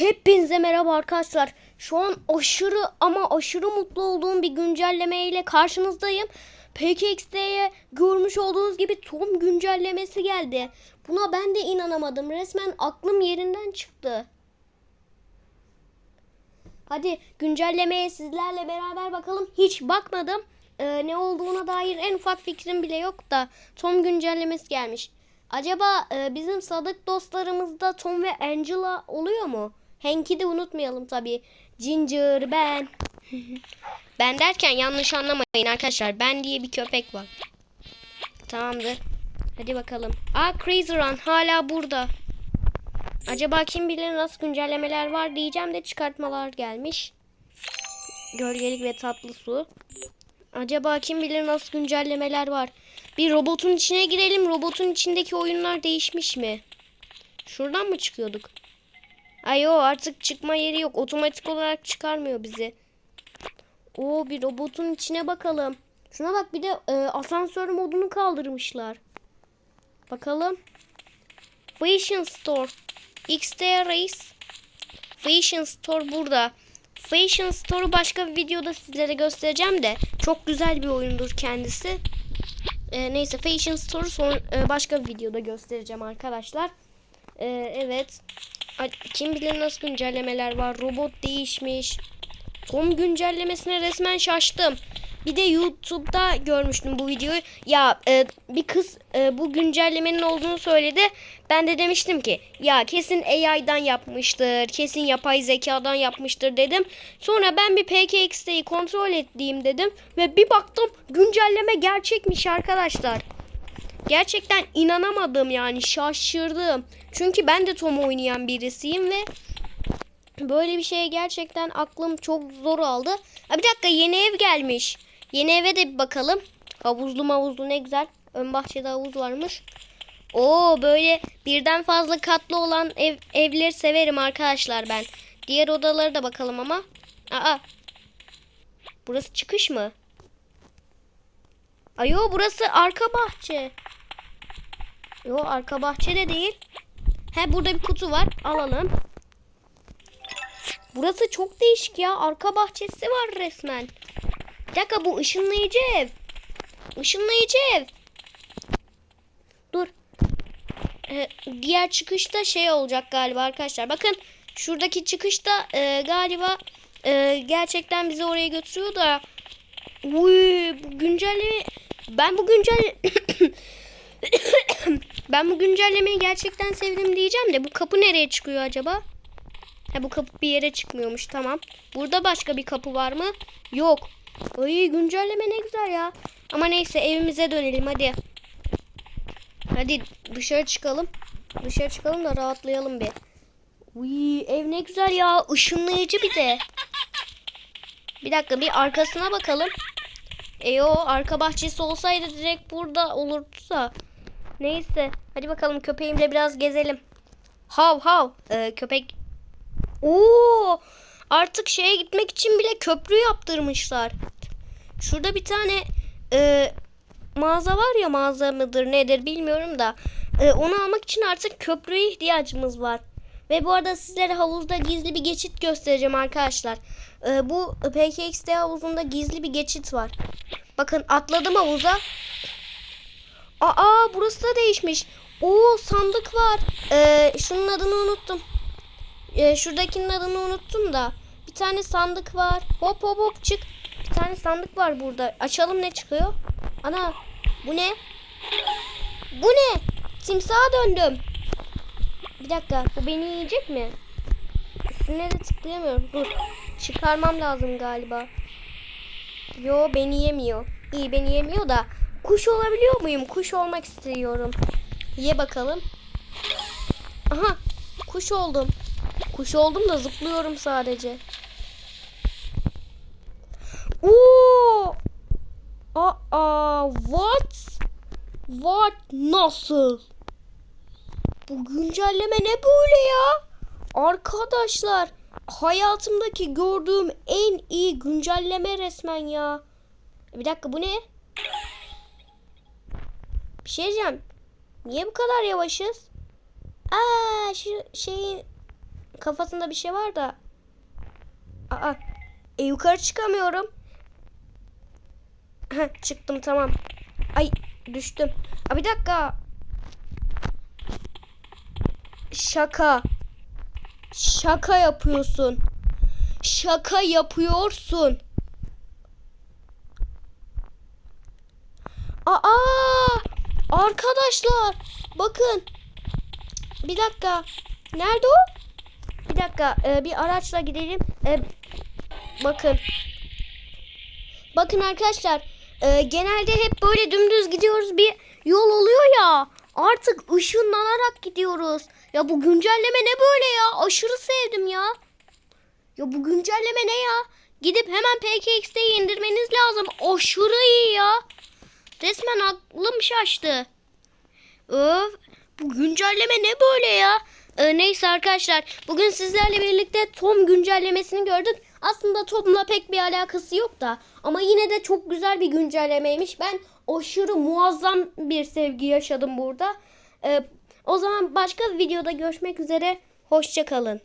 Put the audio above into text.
Hepinize merhaba arkadaşlar. Şu an aşırı ama aşırı mutlu olduğum bir güncelleme ile karşınızdayım. PKXD'ye görmüş olduğunuz gibi Tom güncellemesi geldi. Buna ben de inanamadım. Resmen aklım yerinden çıktı. Hadi güncellemeye sizlerle beraber bakalım. Hiç bakmadım. Ee, ne olduğuna dair en ufak fikrim bile yok da Tom güncellemesi gelmiş. Acaba e, bizim sadık dostlarımızda Tom ve Angela oluyor mu? Hank'i de unutmayalım tabii. Ginger, ben. ben derken yanlış anlamayın arkadaşlar. Ben diye bir köpek var. Tamamdır. Hadi bakalım. Aa Crazy Run hala burada. Acaba kim bilir nasıl güncellemeler var diyeceğim de çıkartmalar gelmiş. Gölgelik ve tatlı su. Acaba kim bilir nasıl güncellemeler var. Bir robotun içine girelim. Robotun içindeki oyunlar değişmiş mi? Şuradan mı çıkıyorduk? Ay o artık çıkma yeri yok. Otomatik olarak çıkarmıyor bizi. Oo bir robotun içine bakalım. Şuna bak bir de e, asansör modunu kaldırmışlar. Bakalım. Fashion Store. XD Race. Fashion Store burada. Fashion Store'u başka bir videoda sizlere göstereceğim de çok güzel bir oyundur kendisi. Ee, neyse Fashion Store'u son e, başka bir videoda göstereceğim arkadaşlar. Ee, evet. Kim bilir nasıl güncellemeler var. Robot değişmiş. Tom güncellemesine resmen şaştım. Bir de YouTube'da görmüştüm bu videoyu. Ya e, bir kız e, bu güncellemenin olduğunu söyledi. Ben de demiştim ki ya kesin AI'dan yapmıştır. Kesin yapay zekadan yapmıştır dedim. Sonra ben bir PKX'deyi kontrol ettiğim dedim. Ve bir baktım güncelleme gerçekmiş arkadaşlar. Gerçekten inanamadım yani şaşırdım. Çünkü ben de Tom oynayan birisiyim ve böyle bir şeye gerçekten aklım çok zor aldı. Ha bir dakika yeni ev gelmiş. Yeni eve de bir bakalım. Havuzlu mavuzlu ne güzel. Ön bahçede havuz varmış. Oo böyle birden fazla katlı olan ev, evleri severim arkadaşlar ben. Diğer odalara da bakalım ama. Aa. Burası çıkış mı? Ayo burası arka bahçe. Yo arka bahçede değil. He burada bir kutu var. Alalım. Burası çok değişik ya. Arka bahçesi var resmen. Bir dakika bu ışınlayıcı ev. Işınlayıcı ev. Dur. Ee, diğer çıkışta şey olacak galiba arkadaşlar. Bakın şuradaki çıkışta e, galiba e, gerçekten bizi oraya götürüyor da Uy, bu güncelleme ben bu güncel ben bu güncellemeyi gerçekten sevdim diyeceğim de bu kapı nereye çıkıyor acaba? Ha bu kapı bir yere çıkmıyormuş tamam. Burada başka bir kapı var mı? Yok. Ay güncelleme ne güzel ya. Ama neyse evimize dönelim hadi. Hadi dışarı çıkalım. Dışarı çıkalım da rahatlayalım bir. Uy ev ne güzel ya. Işınlayıcı bir de. Bir dakika bir arkasına bakalım. E o arka bahçesi olsaydı direkt burada olurdu da. Neyse. Hadi bakalım köpeğimle biraz gezelim. Hav hav. Ee, köpek. Oo! Artık şeye gitmek için bile köprü yaptırmışlar. Şurada bir tane e, mağaza var ya mağaza mıdır nedir bilmiyorum da. E, onu almak için artık köprüye ihtiyacımız var. Ve bu arada sizlere havuzda gizli bir geçit göstereceğim arkadaşlar. E, bu PKXD havuzunda gizli bir geçit var. Bakın atladım havuza. Aa burası da değişmiş. Oo sandık var. Ee, şunun adını unuttum. Ee, şuradakinin adını unuttum da. Bir tane sandık var. Hop hop hop çık. Bir tane sandık var burada. Açalım ne çıkıyor? Ana bu ne? Bu ne? Timsaha döndüm. Bir dakika bu beni yiyecek mi? Üstüne de tıklayamıyorum. Dur. Çıkarmam lazım galiba. Yo beni yemiyor. İyi beni yemiyor da. Kuş olabiliyor muyum? Kuş olmak istiyorum. Ye bakalım. Aha kuş oldum. Kuş oldum da zıplıyorum sadece. Oo! Aa, what? What? Nasıl? Bu güncelleme ne böyle ya? Arkadaşlar, hayatımdaki gördüğüm en iyi güncelleme resmen ya. Bir dakika bu ne? Bir şey diyeceğim. Niye bu kadar yavaşız? Aa şu şeyin kafasında bir şey var da. Aa. E yukarı çıkamıyorum. Heh, çıktım tamam. Ay düştüm. Aa, bir dakika. Şaka. Şaka yapıyorsun. Şaka yapıyorsun. Aa! Arkadaşlar bakın. Bir dakika. Nerede o? Bir dakika. e, bir araçla gidelim. E, bakın. Bakın arkadaşlar. e, genelde hep böyle dümdüz gidiyoruz. Bir yol oluyor ya. Artık ışınlanarak gidiyoruz. Ya bu güncelleme ne böyle ya? Aşırı sevdim ya. Ya bu güncelleme ne ya? Gidip hemen PKX'de indirmeniz lazım. Aşırı iyi ya. Resmen aklım şaştı. Öf, bu güncelleme ne böyle ya? Ee, neyse arkadaşlar bugün sizlerle birlikte Tom güncellemesini gördük. Aslında Tom'la pek bir alakası yok da ama yine de çok güzel bir güncellemeymiş. Ben aşırı muazzam bir sevgi yaşadım burada. Ee, o zaman başka bir videoda görüşmek üzere. Hoşçakalın.